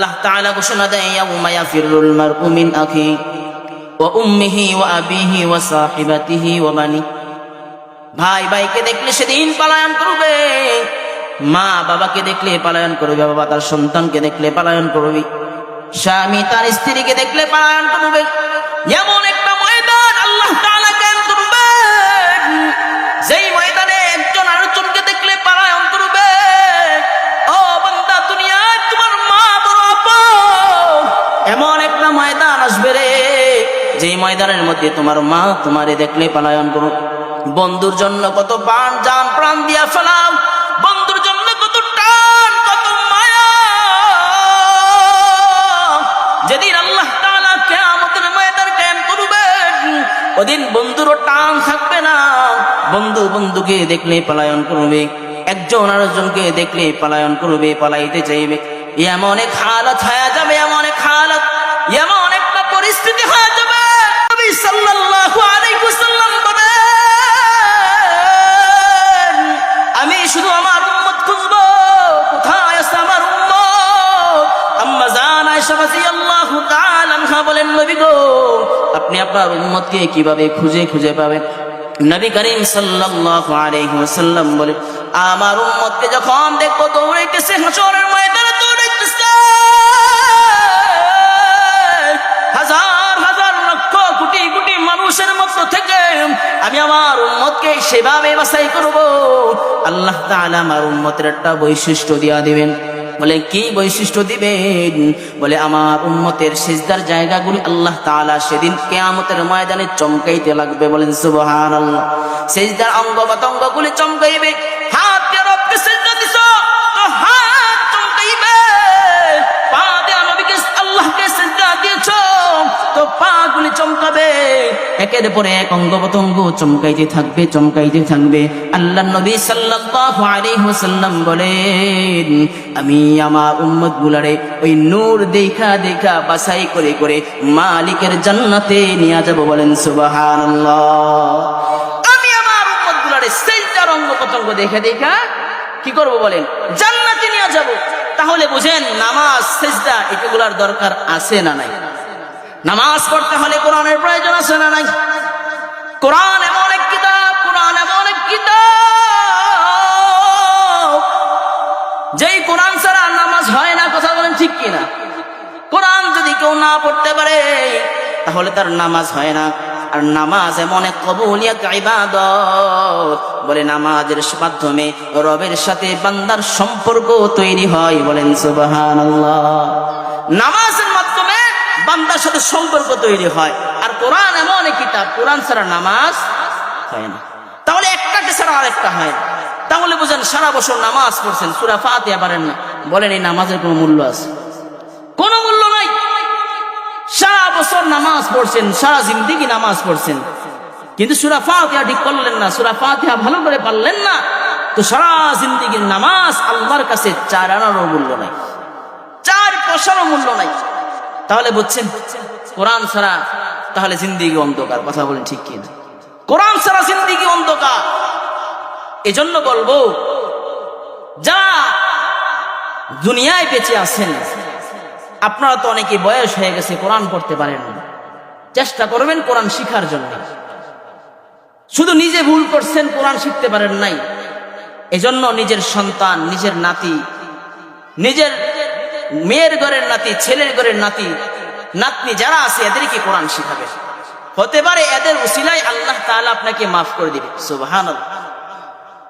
আল্লাহ তাআলা ঘোষণা দেন ইয়াউমা ইয়াফিরুল মারউ মিন আখি ওয়া উম্মিহি ওয়া আবিহি ওয়া সাহিবাতিহি ওয়া বানি ভাই ভাইকে দেখলে সেদিন পালায়ন করবে, মা বাবাকে দেখলে পালায়ন করবে, বাবা তার সন্তানকে দেখলে পালায়ন করবে, স্বামী তার স্ত্রীকে দেখলে পালায়ন করবে। এমন একটা ময়দানের মধ্যে তোমার মা তোমারে দেখলে পালায়ন করো। বন্ধুর জন্য কত প্রাণ, জান, প্রাণ দিয়া ফেলাও। বন্ধুর জন্য কত টান, কত মায়া। যেদিন আল্লাহ তাআলা কিয়ামতের ময়দান কায়েম করবেন, ওদিন বন্ধুরও টান থাকবে না। বন্ধু বন্ধুকে দেখলে পলায়ন করবে, একজন আরেকজনকে দেখলে পলায়ন করবে, পালাইতে চাইবে। এমন এক হালত হয়ে গো। আপনি আপনার উম্মতকে কীভাবে খুঁজে খুঁজে পাবেন? নবী করিম ওয়াসাল্লাম বলেন আমার উম্মতকে যখন দেখব, দৌড়াইতেছে হাসরের হাজার হাজার লক্ষ, কোটি কোটি মানুষের মধ্য থেকে আমি আমার উম্মতকে সেভাবে বাছাই করব। আল্লাহ তাআলা আমার উম্মতের একটা বৈশিষ্ট্য দিয়া দিবেন। বলে, কি বৈশিষ্ট্য দিবেন? বলে, আমার উম্মতের সিজদার জায়গাগুলি আল্লাহ তালা সেদিন কেয়ামতের ময়দানে চমকাইতে লাগবে। বলেন সুবহান আল্লাহ সিজদার অঙ্গ গুলি চমকাইবে। হাত গুলি চমকাবে। একের পরে এক অঙ্গ প্রত্যঙ্গ চমকাইতে থাকবে চমকাইতে থাকবে। আল্লাহ নবী সাল্লাল্লাহু আলাইহি বলেন, আমি আমার উম্মত গুলারে ওই নূর দেখা দেখা বাছাই করে করে মালিকের জান্নাতে নিয়ে যাব বলেন, সুবহানাল্লাহ। আমি আমার উম্মত গুলারে সেজদার অঙ্গ প্রত্যঙ্গ দেখে দেখা কি করব বলেন, জান্নাতে নিয়ে যাব। তাহলে বুঝেন, নামাজ, সেজদা, এগুলার দরকার আছে না নাই? নামাজ পড়তে হলে কোরআনের প্রয়োজন আছে না নাই? কোরআন এমন এক কিতাব, কোরআন এমন এক কিতাব। যেই কোরআন ছাড়া নামাজ হয় না, কথা বলেন ঠিক কিনা? কোরআন যদি কেউ না পড়তে পারে, তাহলে তার নামাজ হয় না। আর নামাজ এমন এক কবুলিয়াত ইবাদত। বলে নামাজের মাধ্যমে রবের সাথে বান্দার সম্পর্ক তৈরি হয়, বলেন সুবহানাল্লাহ। নামাজের মাধ্যমে বান্দার সাথে সম্পর্ক তৈরি হয়। আর কোরআন এমন কিতাব, কোরআন ছাড়া নামাজ হয় না। তাহলে একটাকে ছাড়া আরেকটা হয় না। তাহলে বুঝেন, সারা বছর নামাজ পড়ছেন, সুরা ফাতিহা পারেন না। বলেন, এই নামাজের কোনো মূল্য আছে? কোনো মূল্য নাই। সারা বছর নামাজ পড়ছেন, সারা জিন্দিগি নামাজ পড়ছেন। কিন্তু সুরা ফাতিহা ঠিক করলেন না, সুরা ফাতিহা ভালো করে পারলেন না। তো সারা জিন্দিগির নামাজ আল্লাহর কাছে চার আনারও মূল্য নাই। চার পয়সারও মূল্য নাই। তাহলে বুঝছেন? কোরআন ছাড়া তাহলে জিন্দিগি অন্ধকার, কথা বলেন ঠিক কিনা? কোরআন ছাড়া জিন্দিগি অন্ধকার। এজন্য বলব, যারা দুনিয়ায় বেঁচে আছেন, আপনারা তো অনেকে বয়স হয়ে গেছে, কোরআন পড়তে পারেন না। চেষ্টা করবেন কোরআন শিখার জন্য। শুধু নিজে ভুল করছেন, কোরআন শিখতে পারেন নাই। এজন্য নিজের সন্তান, নিজের নাতি, নিজের মেয়ের ঘরের নাতি, ছেলের ঘরের নাতি, নাতনি যারা আছে, এদেরকে কোরআন শিখাবে। হতে পারে এদের উসিলায় আল্লাহ তাআলা আপনাকে মাফ করে দিবে। সুবহানাল্লাহ।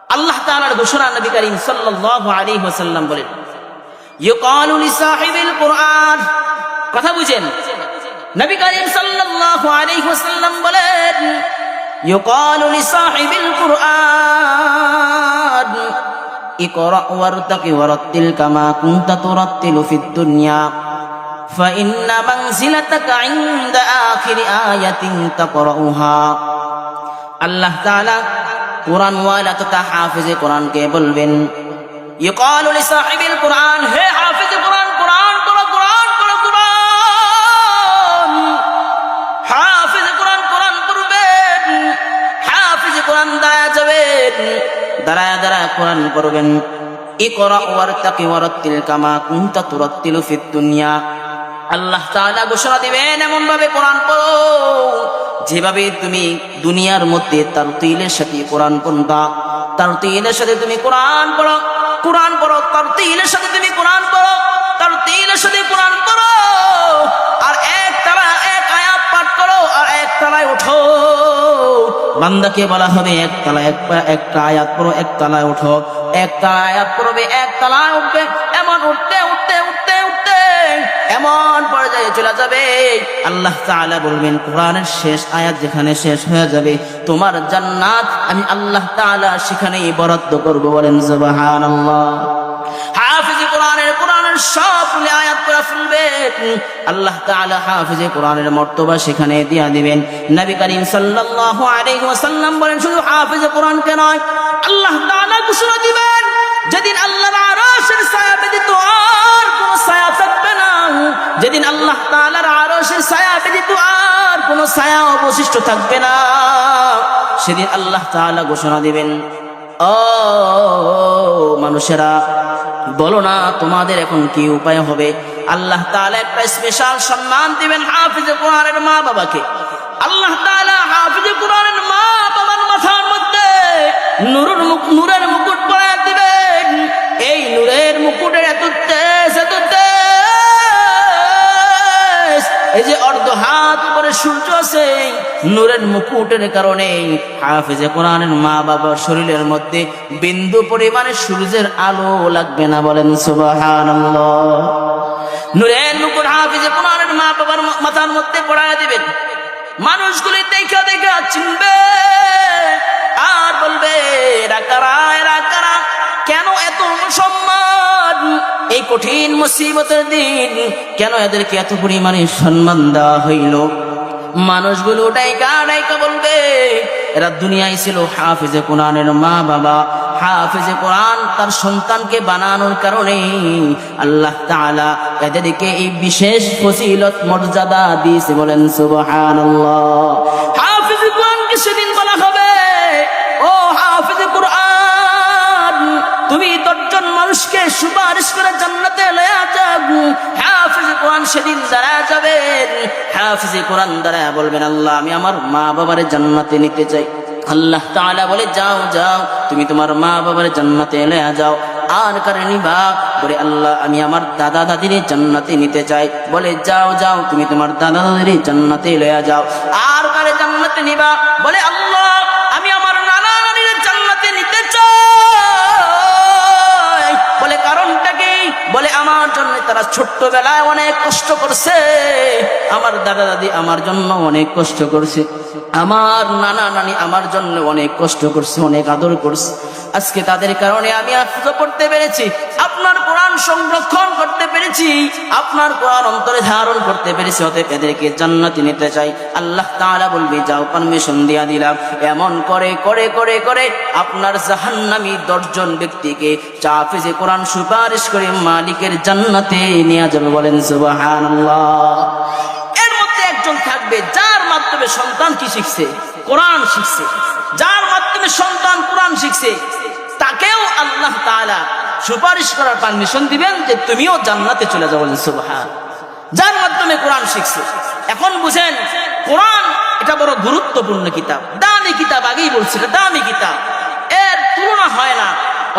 আল্লাহ তাআলার ঘোষণা নবী করিম সাল্লাল্লাহু আলাইহি ওয়াসাল্লাম বলেন, ইউকালু লিসাহিবিল কুরআন। কথা বুঝেন। নবী করিম সাল্লাল্লাহু আলাইহি ওয়াসাল্লাম বলেন, ইউকালু লিসাহিবিল কুরআন। اقرأ وارتق ورتل كما كنت ترتل في الدنيا فإن منزلتك عند آخر آية تقرأها আল্লাহ তাআলা কোরআন ওয়ালা তথা হাফিজে কোরআনকে বলবেন ইকালু লিসাহিবিল কোরআন হে হাফিজে কোরআন কোরআন দাঁড়ায় দাঁড়ায় কোরআন পড়বেন। ইকরা ওয়ারতাকি ওয়ারাত্তিল কামা কুনতা তুরাত্তিলু ফিদ দুনিয়া। আল্লাহ তাআলা ঘোষণা দিবেন এমন ভাবে কোরআন পড়ো। যেভাবে তুমি দুনিয়ার মধ্যে তার তিলের সাথে কোরআন পড়তা তার তিলের সাথে তুমি কোরআন পড়ো কোরআন পড়ো তার তিলের সাথে তুমি কোরআন পড়ো তার তিলের সাথে কোরআন পড়ো। আর এক তারা এক আয়াত পাঠ করো, আর এক তালায় ওঠো বান্দাকে বলা হবে, এক তালা এক একটা আয়াত পড়ো, এক তালায় ওঠো এক তালা আয়াত পড়বে, এক তালায় উঠবে, এমন উঠতে উঠতে উঠতে উঠতে, এমন পর্যায়ে চলে যাবে। আল্লাহ তাআলা বলবেন, কোরআনের শেষ আয়াত যেখানে শেষ হয়ে যাবে, তোমার জান্নাত আমি আল্লাহ তাআলা সেখানেই বরাদ্দ করব বলেন, সুবহানাল্লাহ। সবগুলি আয়াত করে ফেলবেন আল্লাহ তাআলা হাফিজে কোরআনের মর্তবা সেখানে দিয়া দিবেন। নবী করিম সাল্লাল্লাহু আলাইহি ওয়াসাল্লাম বলেন, শুধু হাফিজে কোরআনকে নয়, আল্লাহ তাআলা ঘোষণা দিবেন, যেদিন আল্লাহর আরশের ছায়া ব্যতীত আর কোনো ছায়া থাকবে না। যেদিন আল্লাহ তাআলার আরশের ছায়া ব্যতীত আর কোনো ছায়া অবশিষ্ট থাকবে না। সেদিন আল্লাহ তাআলা ঘোষণা দিবেন, ও মানুষেরা বলো না, তোমাদের এখন কি উপায় হবে? আল্লাহ তাআলা একটা স্পেশাল সম্মান দিবেন হাফিজে কোরআনের মা বাবাকে আল্লাহ তাআলা হাফিজে কোরআনের মা বাবার মাথার মধ্যে নুরুর মুক নূরের মুকুট পরায় দিবেন। এই নূরের মুকুটের এত তেজ এত তেজ। এই যে অর্ধ হাত উপরে সূর্য আছে নূরের মুকুটের কারণে হাফিজে কোরআনের মা বাবার শরীরের মধ্যে বিন্দু পরিমাণে সূর্যের আলো লাগবে না বলেন সুবহানাল্লাহ। নূরের মুকুট হাফিজে কোরআনের মা বাবার মাথার মধ্যে পড়ায় দিবেন। মানুষগুলি দেখা দেখা চিনবে আর বলবে এরা কারা এরা কারা কেন এত সম্মান এই কঠিন মুসিবতের দিন কেন এদেরকে এত পরিমাণে সম্মান দেওয়া হইল? মানুষগুলো ডাইকা ডাইকা বলবে? এরা দুনিয়ায় ছিল হাফিজে কোরআনের মা বাবা। হাফিজে কোরআন তার সন্তানকে বানানোর কারণে আল্লাহ তাআলা এদেরকে এই বিশেষ ফজিলত, মর্যাদা দিয়েছে বলেন, সুবহানাল্লাহ। হাফিজে কোরআনকে সেদিন বলা হবে, ও হাফিজে কোরআন, তুমি দশজন মানুষকে সুপারিশ করে জান্নাতে লয়া যাও। হাফিজ কোরআন সেদিন দাঁড়া যাবে হাফিজ কোরআন দাঁড়া বলবেন, আল্লাহ, আমি আমার মা বাবার জান্নাতে নিতে চাই। আল্লাহ তাআলা বলে, যাও যাও, তুমি তোমার মা বাবার জান্নাতে লয়া যাও। আর কারে নিবা বলে, আল্লাহ, আমি আমার দাদা দাদির জান্নাতে নিতে চাই। বলে, যাও যাও, তুমি তোমার দাদা দাদির জান্নাতে লয়া যাও। আর কারে জান্নাতে নিবা বলে, আল্লাহ তারা ছোট্টবেলায় অনেক কষ্ট করছে। আমার দাদা দাদি আমার জন্য অনেক কষ্ট করছে। আমার নানা নানি আমার জন্য অনেক কষ্ট করছে, অনেক আদর করছে। আজকে তাদের কারণে আমি আফসোস করতে পেরেছি। আপনার সংরক্ষণ করতে পেরেছি, আপনার কোরআন অন্তরে ধারণ করতে পেরেছি, অতএব এদেরকে জান্নাতি নিতে চাই। আল্লাহ তাআলা বলবি, যাও পারমিশন দিয়া দিলাম। এমন করে করে করে করে আপনার জাহান্নামী দশজন ব্যক্তিকে চাফিজে কোরআন সুপারিশ করে মালিকের জান্নাতে নিয়ে যাবে বলেন, সুবহানাল্লাহ। এর মধ্যে একজন থাকবে, যার মাধ্যমে সন্তান কি শিখছে? কোরআন শিখছে। যার মাধ্যমে সন্তান কোরআন শিখছে। তাকেও আল্লাহ তাআলা সুপারিশ করার পারমিশন দিবেন যে তুমিও জান্নাতে চলে যাও বলেন, সুবহান। যার মাধ্যমে কোরআন শিখছে। এখন বুঝেন, কোরআন এটা বড় গুরুত্বপূর্ণ কিতাব। দামি কিতাব আগেই বলছি দামি কিতাব। এর তুলনা হয় না।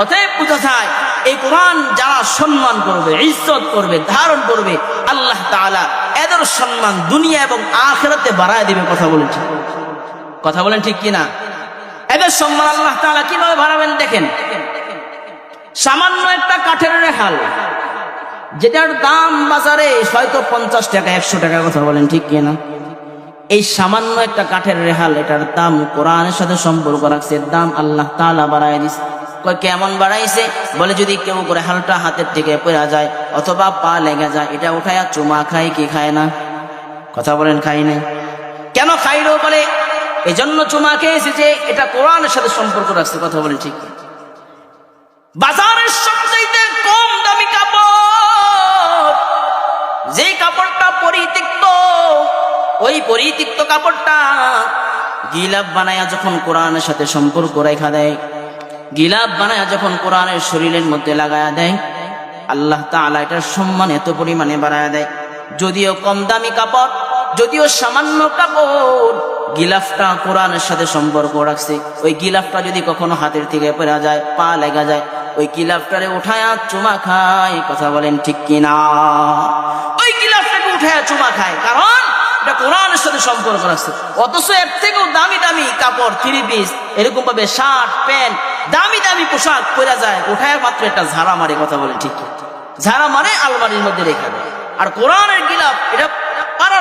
অতএব বোঝা যায়, এই কোরআন যারা সম্মান করবে, ইজ্জত করবে, ধারণ করবে, আল্লাহ তাআলা এদের সম্মান দুনিয়া এবং আখেরাতে বাড়ায় দিবে, কথা বলেছে কথা বলেন ঠিক কিনা? এদের সম্মান আল্লাহ তাআলা কীভাবে বাড়াবেন দেখেন? সামান্য একটা কাঠের রেহাল, যেটার দাম বাজারে হয়তো পঞ্চাশ টাকা, একশো টাকা কথা বলেন, ঠিক কিনা এই সামান্য একটা কাঠের রেহাল, এটার দাম কোরআনের সাথে সম্পর্ক রাখছে দাম আল্লাহ তালা বাড়ায় দিছে। কেমন বাড়াইছে? বলে যদি কেউ করে হালটা হাতের থেকে পড়া যায়, অথবা পা লেগে যায়, এটা উঠায়া চুমা খায় কি খায় না? কথা বলেন, খাই নাই? কেন খাইলো বলে? এই জন্য চুমা খেয়েছে যে, এটা কোরআনের সাথে সম্পর্ক রাখছে, কথা বলেন, ঠিক বাজারের সবচাইতে কম দামি কাপড়। যে কাপড়টা পরিতিক্ত ওই পরিতিক্ত কাপড়টা গিলাপ বানায়া যখন কোরআনের সাথে সম্পর্ক রেখা দেয়, গিলাপ বানায় যখন কোরআনের শরীরের মধ্যে লাগায়া দেয়, আল্লাহ তাআলা এটার সম্মান এত পরিমাণে বাড়ায় দেয়। যদিও কম দামি কাপড়, যদিও সামান্য কাপড় গিলাফটা কোরআনের সাথে সম্পর্ক রাখছে। ওই গিলাফটা যদি কখনো হাতের থেকে পড়া যায়, পা লেগা যায় ওই গিলাফটারে উঠায়া চুমা খায়, কথা বলেন ঠিক কিনা? ওই গিলাফটাকে উঠায়া চুমা খায়, কারণ আলমারির মধ্যে রেখে দেয়। আর এটা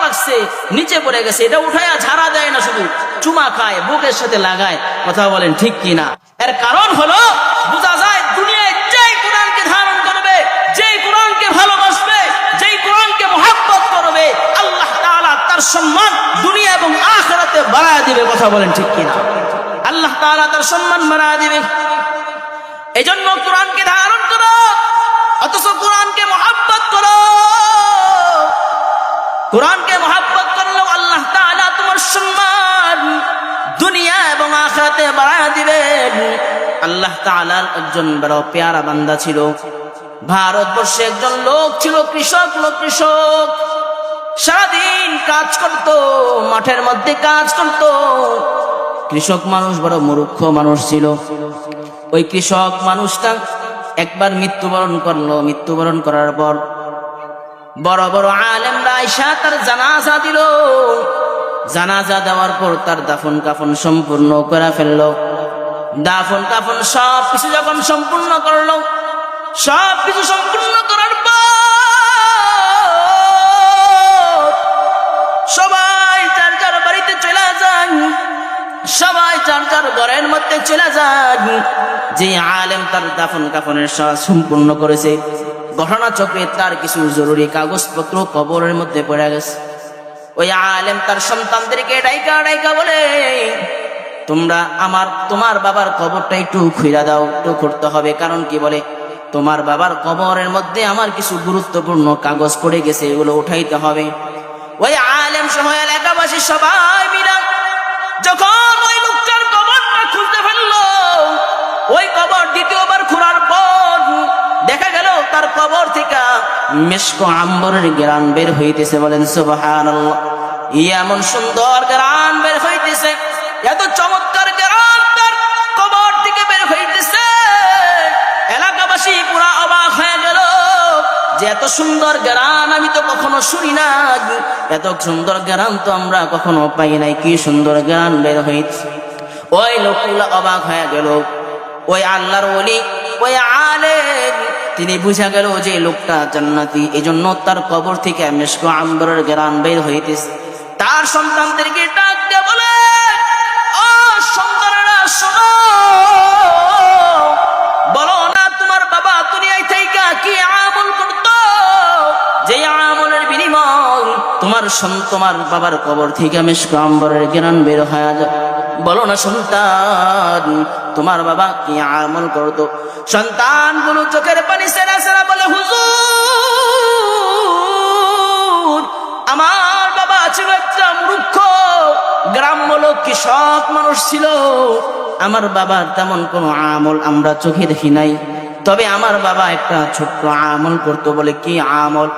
লাগছে, নিচে পড়ে গেছে, এটা উঠায়া ঝাড়া দেয় না শুধু, চুমা খায়, বুকের সাথে লাগায়, কথা বলেন ঠিক কিনা? এর কারণ হলো, বোঝা যায় তার সম্মান দুনিয়া এবং আখেরাতে বাড়ায় দিবে, কথা বলেন ঠিক কিনা? আল্লাহ তাআলা তার সম্মান বাড়ায় দিবে। এই এজন্য কোরআনকে ধারণ করো, অথচ কোরআনকে মহাব্বত করো। কোরআনকে মহাব্বত করলেও আল্লাহ তাআলা তোমার সম্মান দুনিয়া এবং আখরাতে বাড়ায় দিবেন। আল্লাহ তাআলার একজন বড় পেয়ারা বান্দা ছিল। ভারতবর্ষে একজন লোক ছিল কৃষক, লোক কৃষক। সারাদিন কাজ করত, মাঠের মধ্যে কাজ করত। কৃষক মানুষ বড় মূর্খ মানুষ ছিল। ওই কৃষক মানুষটা একবার মৃত্যুবরণ করল। মৃত্যুবরণ করার পর বড় বড় আলেমরা আইসা তার জানাজা দিল। জানাজা দেওয়ার পর তার দাফন কাফন সম্পূর্ণ করে ফেলল। দাফন কাফন সব কিছু যখন সম্পূর্ণ করল সব কিছু সম্পূর্ণ করার সবাই যার যার ঘরের মধ্যে চলে যান। যে আলেম তার দাফন কাফনের সব সম্পূর্ণ করেছে। ঘটনা চক্রে তার কিছু জরুরি কাগজপত্র কবরের মধ্যে পড়ে গেছে। ওই আলেম তার সন্তানদেরকে ডাইকা ডাইকা বলে, তোমরা আমার, তোমার বাবার কবরটা একটু খুইরা দাও, একটু করতে হবে। কারণ কি বলে, তোমার বাবার কবরের মধ্যে আমার কিছু গুরুত্বপূর্ণ কাগজ পড়ে গেছে, এগুলো উঠাইতে হবে। ওই আলেম সহ এলাকাবাসী সবাই মিলাম যখন কবর থেকে মেশকো আম্বরের গ্রান বের হইতেছে বলেন সুবাহান এমন সুন্দর গ্রান বের হইতেছে, এত চমৎকার গ্রান তার কবর থেকে বের হইতেছে। এলাকাবাসী পুরা অবাক হয়ে গেল যে এত সুন্দর গ্রান আমি তো কখনো শুনি না এত সুন্দর গ্রান তো আমরা কখনো পাই নাই, কি সুন্দর গ্রান বের হয়েছে ওই লোকগুলা অবাক হয়ে গেল। ওই আল্লাহর ওলি, ওই আলেম তিনি বুঝা গেল যে লোকটা জান্নাতি এই জন্য তার কবর থেকে মেশকো আম্বরের গ্রান বের হইতেছে। তার সন্তানদেরকে ডাক দিয়ে বলে, ও শোনো। বলো না, তোমার বাবা দুনিয়ায় থেকে কি আমল করতো? যে আমলের বিনিময় তোমার তোমার বাবার কবর থেকে মেশকো আম্বরের জ্ঞান বের হয়ে যায়। বলো না সন্তান, তোমার বাবা কি আমল করতো? সন্তানগুলো চোখের পানি সেরা সেরা বলে, হুজুর, আমার বাবা ছিল একটা মূর্খ, গ্রাম্য লোক, কৃষক মানুষ ছিল। আমার বাবার তেমন কোনো আমল আমরা চোখে দেখি নাই। তবে আমার বাবা একটা ছোট্ট আমল করতো বলে, কি আমল?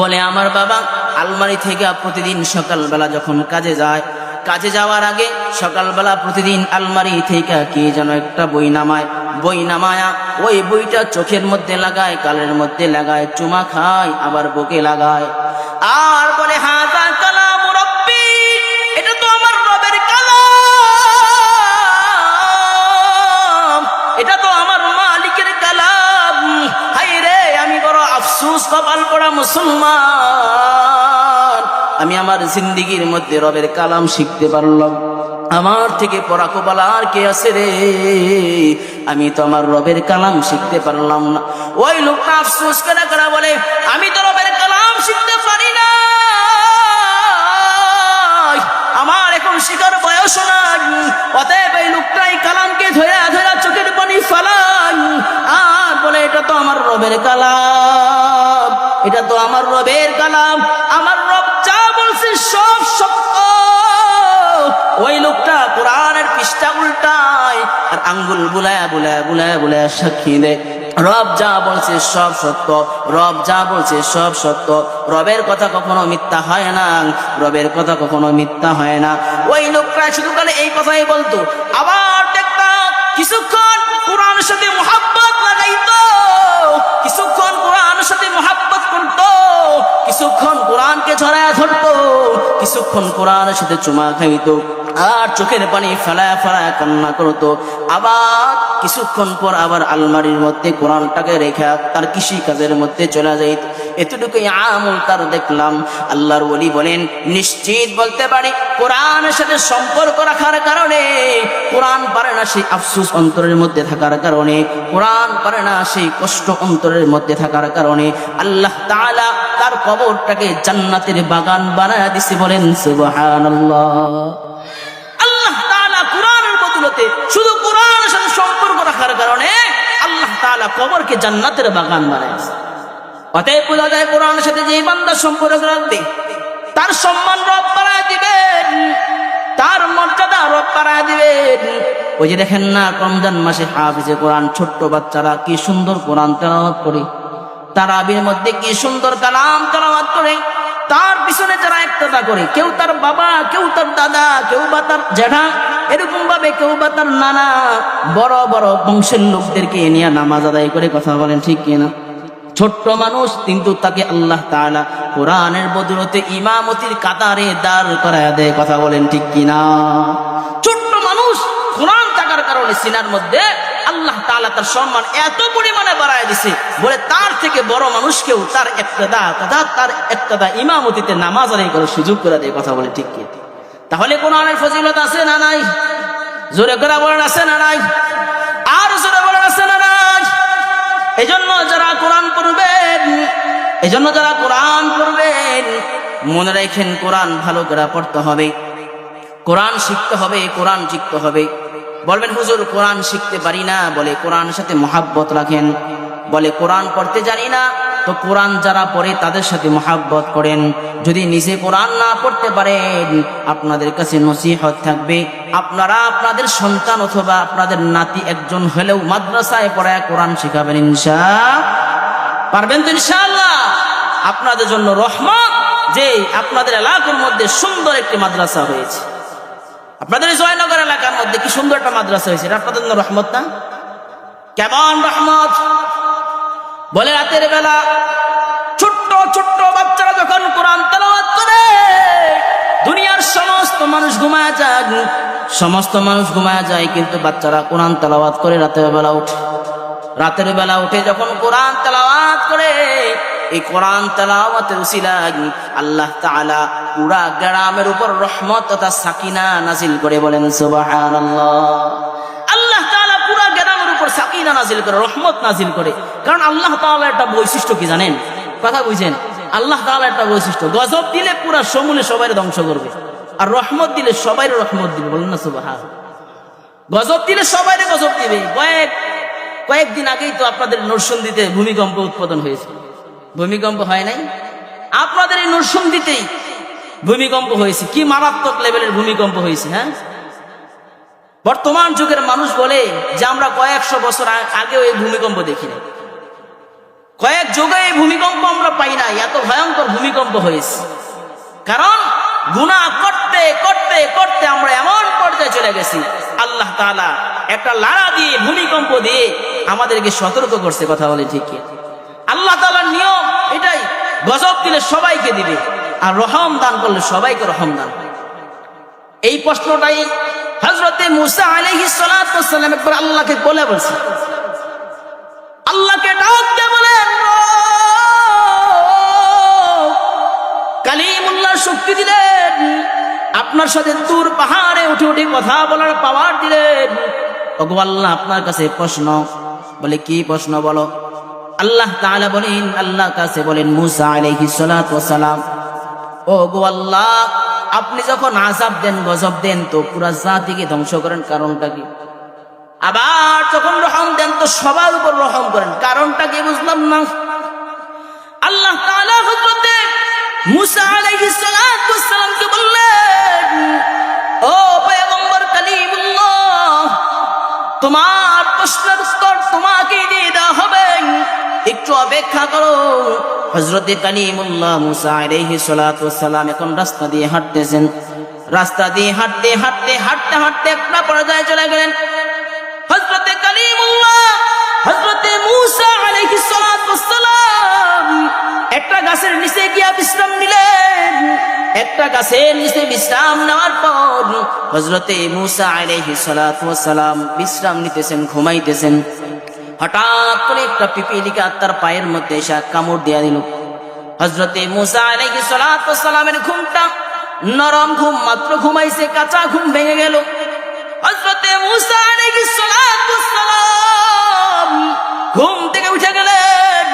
বলে, আমার বাবা আলমারি থেকে প্রতিদিন সকালবেলা যখন কাজে যায় কাজে যাওয়ার আগে সকালবেলা প্রতিদিন আলমারি থেকে কি যেন একটা বই নামায়, বই নামায়া ওই বইটা চোখের মধ্যে লাগায়, কালের মধ্যে লাগায়, চুমা খায়, আবার বুকে লাগায়। আর বলে রব্বি, এটা তো আমার কালাম, এটা তো আমার মালিকের কালাম। রে, আমি বড় আফসুস মুসলমান। আমি আমার জিন্দিগির মধ্যে রবের কালাম শিখতে পারলাম। আমার থেকে পড়াকোপালা আর কে আছে রে? আমি তো আমার রবের কালাম শিখতে পারলাম না। ওই লোকটা আফসোস করে করে বলে, আমি তো রবের কালাম শিখতে পারি না। আমার এখন শিকার বয়স নাই। অতএব এই লোকটাই কালামকে ধরে ধরে চোখের পানি ফালাই। আর বলে, এটা তো আমার রবের কালাম। এটা তো আমার রবের কালাম। ওই লোকটা কোরআনের পৃষ্ঠা উল্টায় আর আঙ্গুল বুলায়া বুলায়া বুলায়া বুলায়া সাক্ষী দেয়। রব যা বলছে সব সত্য, রব যা বলছে সব সত্য। রবের কথা কখনো মিথ্যা হয় না, রবের কথা কখনো মিথ্যা হয় না। ওই লোকটা শুধু কালে এই কথাই বলতো। আবার দেখতাম কিছুক্ষণ কিছুক্ষণ কোরআনকে ছড়ায় ধরতো, কিছুক্ষণ কোরআনের সাথে চুমা খাইতো আর চোখের পানি ফেলায় ফেলায় কান্না করতো। আবার কিছুক্ষণ পর আবার আলমারির মধ্যে কোরআনটাকে রেখে তার কৃষি কাজের মধ্যে চলে যাইত। এতটুকুই আমল তার দেখলাম। আল্লাহর ওলি বলেন, নিশ্চিত বলতে পারি, কোরআনের সাথে সম্পর্ক রাখার কারণে, কোরআন পারে না সেই আফসুস অন্তরের মধ্যে থাকার কারণে, কোরআন পারে না সেই কষ্ট অন্তরের মধ্যে থাকার কারণে, আল্লাহ তাআলা তার কবরটাকে জান্নাতের বাগান বানায় দিছে বলেন, সুবহানাল্লাহ। বদলতে শুধু কোরআনের সাথে সম্পর্ক রাখার কারণে, আল্লাহ তাআলা কবরকে জান্নাতের বাগান বানাইছে অতএব বোঝা কোরআনের সাথে যে বান্দা সম্পর্ক রাখবে তার সম্মান রব বাড়ায় দিবেন, তার মর্যাদা রব বাড়ায় দিবেন। ওই যে দেখেন না, রমজান মাসে হাফিজে কোরআন, ছোট্ট বাচ্চারা কি সুন্দর কোরআন তেলাওয়াত করে, তারাবির মধ্যে কি সুন্দর কালাম তেলাওয়াত করে, তার পিছনে যারা একটা করে, কেউ তার বাবা, কেউ তার দাদা, কেউ বা তার জেঠা এরকম ভাবে কেউ বা তার নানা, বড় বড় বংশের লোকদেরকে নিয়ে নামাজ আদায় করে কথা বলেন, ঠিক কিনা? ছোট্ট মানুষ, কিন্তু তাকে আল্লাহ তালা কোরআনের বদলতে ইমামতির কাতারে দাঁড় করায় দেয়। কথা বলেন ঠিক কিনা? ছোট্ট মানুষ কোরআন থাকার কারণে সিনার মধ্যে আল্লাহ তাআলা তার সম্মান এত পরিমাণে বাড়ায় দিছে, বলে তার থেকে বড় মানুষকেও তার একটা তথা তার একটা ইমামতিতে নামাজ আদায় করার সুযোগ করে দেয়। কথা বলে ঠিক কি তাহলে কোরআনের ফজিলত আছে না নাই? জোরে করে বলেন, আছে না নাই? এজন্য যারা কোরআন পড়বেন জন্য যারা কোরআন পড়বেন, মনে রাখেন কোরআন ভালো করে পড়তে হবে। কোরআন শিখতে হবে, কোরআন শিখতে হবে। বলবেন, হুজুর, কোরআন শিখতে পারি না। বলে কোরআন সাথে মহাব্বত রাখেন। বলে, কোরআন পড়তে জানি না। তো কোরআন যারা পড়ে তাদের সাথে মহাব্বত করেন। যদি নিজে কোরআন না পড়তে পারেন, আপনাদের কাছে নসিহত থাকবে। আপনারা আপনাদের সন্তান অথবা আপনাদের নাতি একজন হলেও মাদ্রাসায় পড়ায় কোরআন শিখাবেন ইনশা পারবেন তো ইনশাআল্লাহ? আপনাদের জন্য রহমত যে আপনাদের এলাকার মধ্যে সুন্দর একটি মাদ্রাসা হয়েছে। আপনাদের জয়নগর এলাকার মধ্যে কি সুন্দর একটা মাদ্রাসা হয়েছে? আপনাদের জন্য রহমত না? কেমন রহমত? বলে রাতের বেলা, ছোট্ট ছোট্ট বাচ্চারা যখন কোরআন তেলাওয়াত করে, দুনিয়ার সমস্ত মানুষ ঘুমায় যায়। সমস্ত মানুষ ঘুমায় যায়, কিন্তু বাচ্চারা কোরআন তেলাওয়াত করে রাতের বেলা উঠে। রাতের বেলা উঠে যখন কোরআন তেলাওয়াত করে, এই কোরআন তেলাওয়াতের উসিলায় আল্লাহ তাআলা পুরা গ্রামের উপর রহমত তথা সাকিনা নাজিল করে বলেন, সুবহানাল্লাহ আল্লাহ তাআলা পুরা গ্রামের উপর সাকিনা নাজিল করে, রহমত নাজিল করে। কারণ আল্লাহ তাআলা একটা বৈশিষ্ট্য কি জানেন? কথা বুঝেন। আল্লাহ তাআলা একটা বৈশিষ্ট্য, গজব দিলে পুরা সমূলে সবাই ধ্বংস করবে। আর রহমত দিলে সবাই রহমত দিবে, বলেন না সুবহান। গজব দিলে সবাই গজব দিবে। কয়েক, কয়েকদিন আগেই তো আপনাদের নরসন্দিতে ভূমিকম্প উৎপাদন হয়েছে। ভূমিকম্প হয় নাই? আপনাদের এই নরসন্দিতেই ভূমিকম্প হয়েছে। কি মারাত্মক লেভেলের ভূমিকম্প হয়েছে হ্যাঁ? বর্তমান যুগের মানুষ বলে যে আমরা কয়েকশো বছর আগেও এই ভূমিকম্প দেখি না কয়েক যুগে এই ভূমিকম্প আমরা পাই নাই, এত ভয়ঙ্কর ভূমিকম্প হয়েছে। কারণ গুনাহ করতে করতে করতে আমরা এমন পর্যায়ে চলে গেছি, আল্লাহ তাআলা একটা লাড়া দিয়ে, ভূমিকম্প দিয়ে আমাদেরকে সতর্ক করছে, কথা বলে ঠিক আল্লাহ তালার নিয়ম এটাই, গজব দিলে সবাইকে দিবে, আর রহম দান করলে সবাইকে রহম দান। এই প্রশ্নটাই হজরতে মুসা সালাতু ওয়াসসালাম একবার আল্লাহকে বলে বলছে, আল্লাহকে ডাক দিয়ে বলেন কালিমুল্লাহ, শক্তি দিলেন। আপনার সাথে দূর পাহাড়ে উঠে উঠে কথা বলার পাওয়ার দিলেন। ওগো আল্লাহ, আপনার কাছে প্রশ্ন। বলে, কি প্রশ্ন বলো? আল্লাহ তাআলা বলেন আল্লাহ কাছে বলেন, মুসা আলাইহিস সালাতু ওয়াসসালাম ও গো আল্লাহ আপনি যখন আজাব দেন, গজব দেন, তো পুরা জাতিকে ধ্বংস করেন, কারণটা কি? আবার যখন রহম দেন, তো সবার উপর রহম করেন, কারণটা কি বুঝলাম না? আল্লাহ মুসা বললেন, ও তোমার প্রশ্নের উত্তর তোমাকে দিয়ে দেওয়া হবে। একটু অপেক্ষা করো। হজরতে কালিমুল্লাহ মুসা আলাইহি সালাম এখন রাস্তা দিয়ে হাঁটতেছেন। রাস্তা দিয়ে হাঁটতে হাঁটতে হাঁটতে হাঁটতে একটা পর্যায়ে চলে গেলেন। হজরতে কালিমুল্লাহ হজরতে মুসা আলাইহিস সালাতু সালাম একটা গাছের নিচে গিয়া বিশ্রাম নিলেন। একটা গাছের নিচে বিশ্রাম নেওয়ার পর হজরতে মুসা আলাইহিস সালাতু সালাম বিশ্রাম নিতেছেন, ঘুমাইতেছেন। হঠাৎ করে একটা পিপিলিকা তার পায়ের মধ্যে এসে কামড় দেয়া দিল। হজরতে মুসা আলাইহিস সালাতু সালামের ঘুমটা নরম ঘুম, মাত্র ঘুমাইছে, কাঁচা ঘুম ভেঙে গেল। হজরতে মুসা আলাইহিস সালাতু সালাম ঘুম থেকে উঠে গেলেন।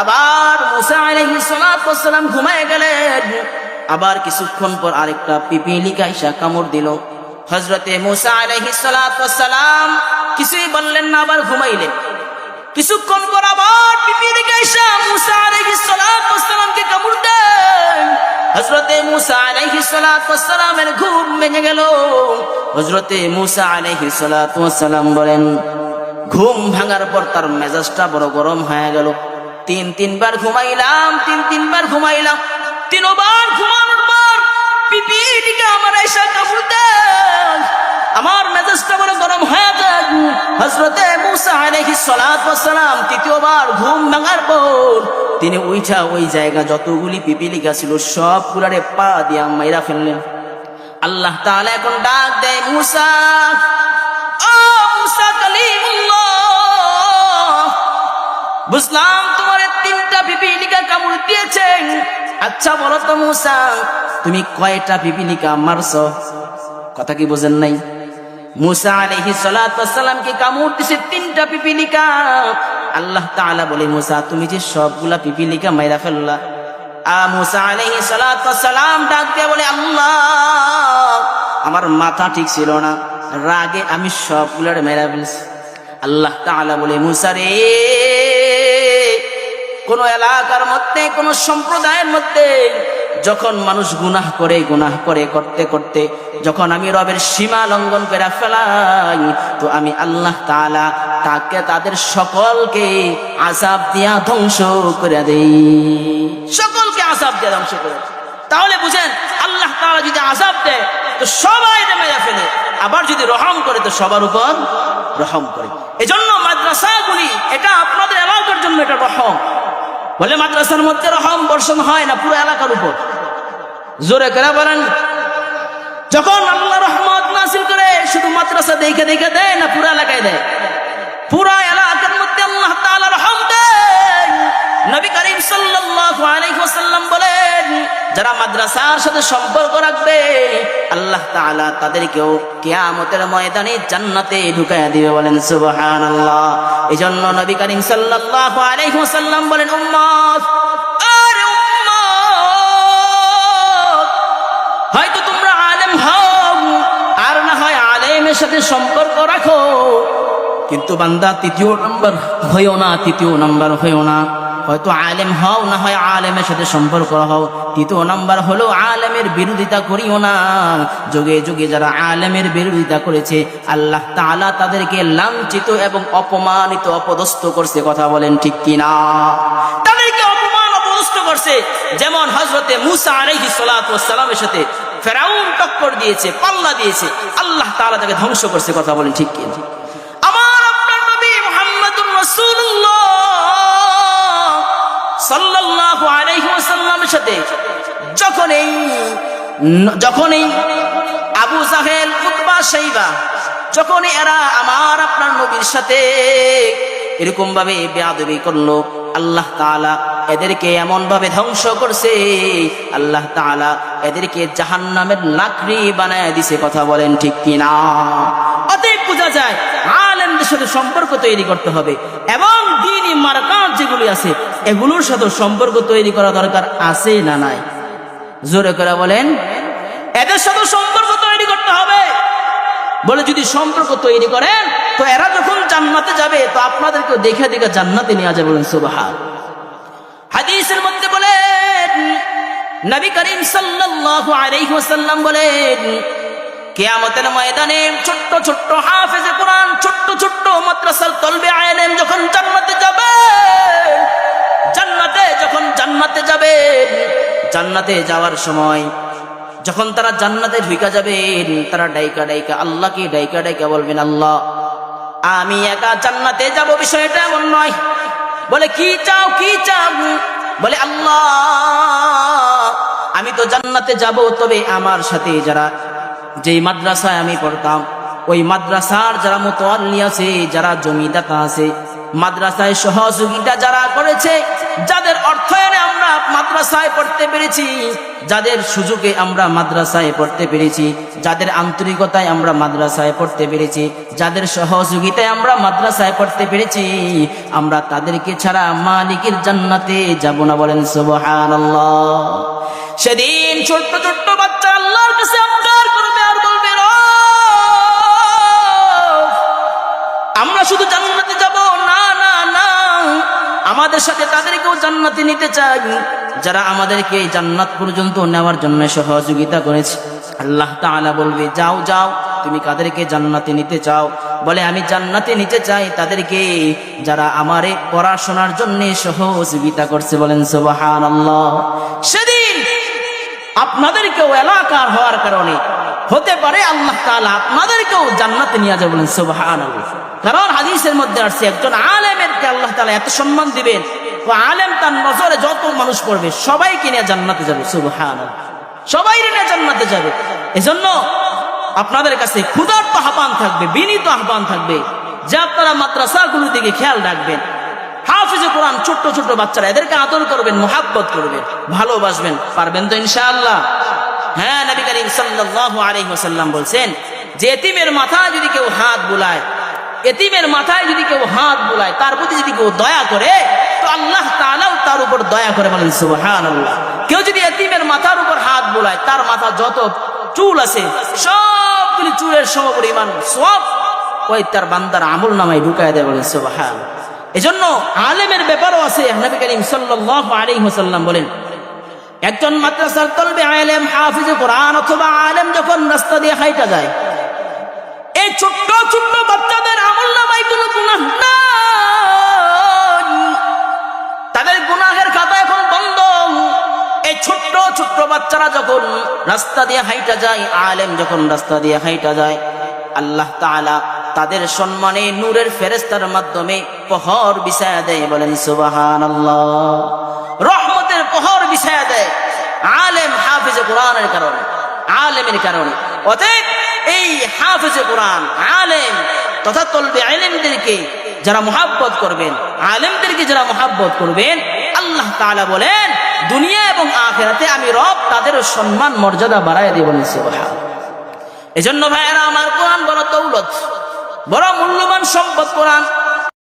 আবার মুসা আলাইহিস সালাতু সালাম ঘুমায় গেলেন। আবার কিছুক্ষণ পর আরেকটা পিপিলিকা এসে কামড় দিল। হজরতে মুসা সালাতু সালাম কিছুই বললেন না, আবার ঘুমাইলেন। কিছুক্ষণ পর আবার এসে মুসা সালাতু সালামকে কামড় দেন। হজরতে মুসা আলাইহি সালামের ঘুম ভেঙে গেল। হজরতে মুসা আলাইহি সালাম বলেন, ঘুম ভাঙার পর তার মেজাজটা বড় গরম হয়ে গেল। তিন তিনবার ঘুমাইলাম, তিন তিনবার ঘুমাইলাম, তিনবার ঘুমানোর পর পিপিটিকে আমার আমার মেজাজটা বড় গরম হয়ে যায় হজরতে মুসা সালাম তৃতীয়বার ঘুম ভাঙার পর তিনি উইঠা ওই জায়গা যতগুলি পিপিলিকা ছিল সব কুলারে পা দিয়া মাইরা ফেললেন। আল্লাহ তাআলা এখন ডাক দেয়, মুসা, ও মুসা কালিমুল্লাহ, বুঝলাম তোমার তিনটা পিপিলিকা কামড় দিয়েছেন। আচ্ছা বলো তো মুসা তুমি কয়টা পিপিলিকা মারছো? কথা কি বোঝেন নাই? মুসা আলাইহি সালামকে কামড় দিছে তিনটা পিপিলিকা। আল্লাহ তাআলা বলে, মুসা, তুমি যে সবগুলা পিপিলিকা মাইরা ফেললা। আ মুসা আলাইহি সালাম ডাক দিয়ে বলে, আল্লাহ, আমার মাথা ঠিক ছিল না। রাগে আমি সবগুলার মেরা ফেলছি। আল্লাহ তাআলা বলে, মুসা রে, কোন এলাকার মধ্যে, কোন সম্প্রদায়ের মধ্যে যখন মানুষ গুনাহ করে গুনাহ করে, করতে করতে, যখন আমি রবের সীমা লঙ্ঘন করে ফেলাই, তো আমি আল্লাহ তাআলা তাকে, তাদের সকলকে আজাব দিয়া ধ্বংস করে দেই। সকলকে আজাব দিয়া ধ্বংস করে তাহলে বুঝেন, আল্লাহ তালা যদি আজাব দেয়, তো সবাই মেয়া ফেলে। আবার যদি রহম করে, তো সবার উপর রহম করে। এজন্য মাদ্রাসাগুলি, এটা আপনাদের এলাকার জন্য এটা রহম। বলে মাদ্রাসার মধ্যে রহম বর্ষণ হয় না, পুরো এলাকার উপর। জোরে করে বলেন। যখন আল্লাহ রহমত নাসিল করে, শুধু মাদ্রাসা দেখে দেখে দেয় না পুরো এলাকায় দেয়? পুরো এলাকার মধ্যে আল্লাহ রহম নবী করিম সাল্লাল্লাহু আলাইহি ওয়াসাল্লাম বলেন, যারা মাদ্রাসার সাথে সম্পর্ক রাখবে, আল্লাহ তাআলা তাদেরকেও কিয়ামতের ময়দানে জান্নাতে ঢুকায়া দিবে বলেন, সুবহানাল্লাহ। এজন্য নবী করিম সাল্লাল্লাহু আলাইহি ওয়াসাল্লাম বলেন, উম্মত সাথে সম্পর্ক রাখো। কিন্তু বান্দা, তৃতীয় নাম্বার হইও না, তৃতীয় নাম্বার হইও না। হয়তো আলেম হও না হয় আলেমের সাথে সম্পর্ক হও। তৃতীয় নাম্বার হলো আলেমের বিরোধিতা করিও না। যুগে যুগে যারা আলেমের বিরোধিতা করেছে, আল্লাহ তাআলা তাদেরকে লাঞ্ছিত এবং অপমানিত, অপদস্থ করছে, কথা বলেন ঠিক কিনা? তাদেরকে অপমান, অপদস্থ করছে। যেমন হজরতে মুসা আলাইহি সালামের সাথে ফেরাউন টক্কর দিয়েছে, পাল্লা দিয়েছে, আল্লাহ তাআলা তাকে ধ্বংস করছে, কথা বলেন ঠিক কিনা আমার আপনার নবী মুহাম্মদুর সাথে আবু শাইবা যখন এরা আমার আপনার নবীর সাথে এরকম ভাবে বেয়াদবি করল। আল্লাহ তাআলা এদেরকে এমন ভাবে ধ্বংস করছে। আল্লাহ তাআলা এদেরকে জাহান্নামের লাকড়ি বানায় দিছে, কথা বলেন ঠিক কিনা? বোঝা যায় আলেমদের সাথে সম্পর্ক তৈরি করতে হবে এবং আছে, এগুলোর সাথে সম্পর্ক তৈরি করা দরকার আছে না নাই? জোরে করে বলেন, এদের সাথে সম্পর্ক তৈরি করতে হবে। বলে যদি সম্পর্ক তৈরি করেন তো এরা যখন জান্নাতে যাবে, তো আপনাদেরকে দেখে দেখে জান্নাতে নিয়ে যাবে বলেন সুবাহার হাদিসের মধ্যে বলেন, নবী করিম সাল্লাল্লাহু আলাইহি ওয়াসাল্লাম বলেন, কেয়ামতের ময়দানে ছোট্ট ছোট্ট হাফেজে কোরআন, ছোট্ট ছোট্ট মাদ্রাসার তলবে আয়েলেম যখন জান্নাতে যাবে, জান্নাতে যখন জান্নাতে যাবে, জান্নাতে যাওয়ার সময় যখন তারা জান্নাতে ঢুকা যাবেন তারা ডাইকা ডাইকা আল্লাহকে ডাইকা ডাইকা বলবেন, আল্লাহ। আমি একা জান্নাতে যাব বিষয়টা এমন নয়। বলে, কি চাও কি চাও? বলে, আল্লাহ, আমি তো জান্নাতে যাব, তবে আমার সাথে যারা, যেই মাদ্রাসায় আমি পড়তাম, ওই মাদ্রাসার যারা মতো আছে, যারা জমিদাতা আছে মাদ্রাসায় সহযোগিতা যারা করেছে, যাদের অর্থায়নে আমরা মাদ্রাসায় পড়তে পেরেছি, যাদের সুযোগে আমরা মাদ্রাসায় পড়তে পেরেছি, যাদের আন্তরিকতায় আমরা মাদ্রাসায় পড়তে পেরেছি, যাদের সহযোগিতায় আমরা মাদ্রাসায় পড়তে পেরেছি, আমরা তাদেরকে ছাড়া মালিকের জান্নাতে যাব না বলেন সেদিন ছোট্ট ছোট্ট বাচ্চা আল্লাহর কাছে করবে আর বলবে আমরা শুধু জান্নাতে আমাদের সাথে তাদেরকেও জান্নাতে নিতে চাই। যারা আমাদেরকে এই জান্নাত পর্যন্ত নেওয়ার জন্য সহযোগিতা করেছে। আল্লাহ তাআলা বলবে, যাও যাও, তুমি কাদেরকে জান্নাতে নিতে চাও? বলে, আমি জান্নাতে নিতে চাই তাদেরকে যারা আমারে পড়াশোনার জন্য সহযোগিতা করছে। বলেন, সুবহানাল্লাহ। সেদিন আপনাদেরকেও এলাকার হওয়ার কারণে হতে পারে আল্লাহ তাআলা আপনাদেরকেও জান্নাতে নিয়ে যাবেন সুবহানাল্লাহ। কারণ হাদিসের মধ্যে আসছে, একজন আলেমেরকে আল্লাহ তাআলা এত সম্মান দিবেন। ও আলেম তার নজরে যত মানুষ পড়বে, সবাইকে নিয়ে জান্নাতে যাবে, সুবহানাল্লাহ। সবাই নিয়ে জান্নাতে যাবে। এজন্য আপনাদের কাছে ক্ষুধার্ত আহ্বান থাকবে, বিনীত আহ্বান থাকবে যে আপনারা মাদ্রাসাগুলো দিকে খেয়াল রাখবেন। হাফিজে কোরআন ছোট্ট ছোট্ট বাচ্চারা এদেরকে আদর করবেন, মোহাব্বত করবেন, ভালোবাসবেন। পারবেন তো ইনশাআল্লাহ? হ্যাঁ নবী করিম সাল্লাল্লাহু আলাইহি ওয়াসাল্লাম বলছেন, যে এতিমের মাথায় যদি কেউ হাত বুলায় এতিমের মাথায় যদি কেউ হাত বুলায়, তার প্রতি যদি কেউ দয়া করে, তো আল্লাহ তাআলাও তার উপর দয়া করে বলেন, সুবহানাল্লাহ। কেউ যদি এতিমের মাথার উপর হাত বুলায়, তার মাথা যত চুল আছে সবগুলি চুলের সমপরিমাণ সব ওই তার বান্দার আমল নামায় ঢুকায় দেয় বলেন সুবহান আলেমের ব্যাপারও আছে করিম সাল্লাল্লাহু আলাইহি ওয়াসাল্লাম বলেন, একজন মাদ্রাসার তলবে আলেম কোরআন অথবা আলেম যখন রাস্তা দিয়ে হাইটা যায়, এই ছোট্ট ছোট্ট আমল কোনো গুনাহ নাই। তাদের গুনাহের খাতা এখন বন্ধ। এই ছোট্ট ছোট্ট বাচ্চারা যখন রাস্তা দিয়ে হাইটা যায়, আলেম যখন রাস্তা দিয়ে হাইটা যায়, আল্লাহ তাআলা তাদের সম্মানে নূরের ফেরেস্তার মাধ্যমে পহর বিছায়া দেয়, বলেন সুবহানাল্লাহ। রহমতের পহর বিছায়া দেয়, আলেম হাফিজে কোরআনের কারণে, আলেমের কারণে। অতএব এই হাফিজে কোরআন, আলেম তথা তলবে আলেমদেরকে যারা মোহাব্বত করবেন, আলেমদেরকে যারা মোহাব্বত করবেন, আল্লাহ তালা বলেন, দুনিয়া এবং আখেরাতে আমি রব তাদের সম্মান, মর্যাদা বাড়ায় দেব সুবহান এজন্য ভাইয়েরা আমার কোরআন বড় দৌলত, বড় মূল্যবান সম্পদ কোরআন।